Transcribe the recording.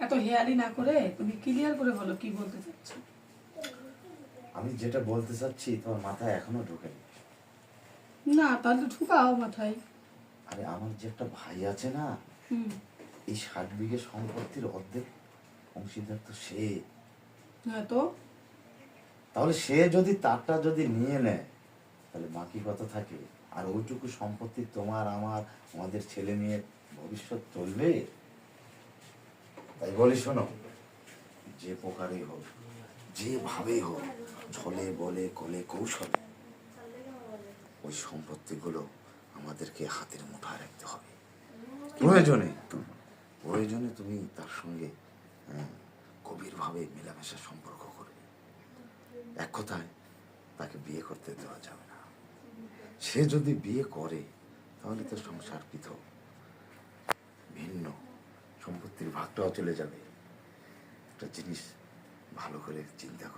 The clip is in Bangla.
এত হেয়ালি না করে তুমি ক্লিয়ার করে বলো কি বলতে চাচ্ছ? আমি যেটা বলতে চাচ্ছি তোমার মাথায় এখনও ঢোকেনি। না তাহলে ঢুকাও মাথায়। আরে আমার যে একটা ভাই আছে না হুম। এই ষাট বিঘে সম্পত্তির অর্ধেক অংশীদার তো সে। হ্যাঁ তো? তাহলে সে যদি তারটা যদি নিয়ে নেয় তাহলে বাকি কত থাকে? আর ওইটুকু সম্পত্তি তোমার আমার আমাদের ছেলে মেয়ের ভবিষ্যৎ চলবে? তাই বলি শোনো যে প্রকারেই হোক যেভাবেই হোক ছলে বলে কলে কৌশলে ওই সম্পত্তিগুলো আমাদেরকে হাতের মুঠায় রাখতে হবে। প্রয়োজনে। প্রয়োজনে তুমি তার সঙ্গে হ্যাঁ, গভীরভাবে মেলামেশা সম্পর্ক করবে। এক কথায় তাকে বিয়ে করতে দেওয়া যাবে না। সে যদি বিয়ে করে তাহলে তো সংসার পৃথক। ভাগটাও চলে যাবে। একটা জিনিস ভালো করে চিন্তা করে।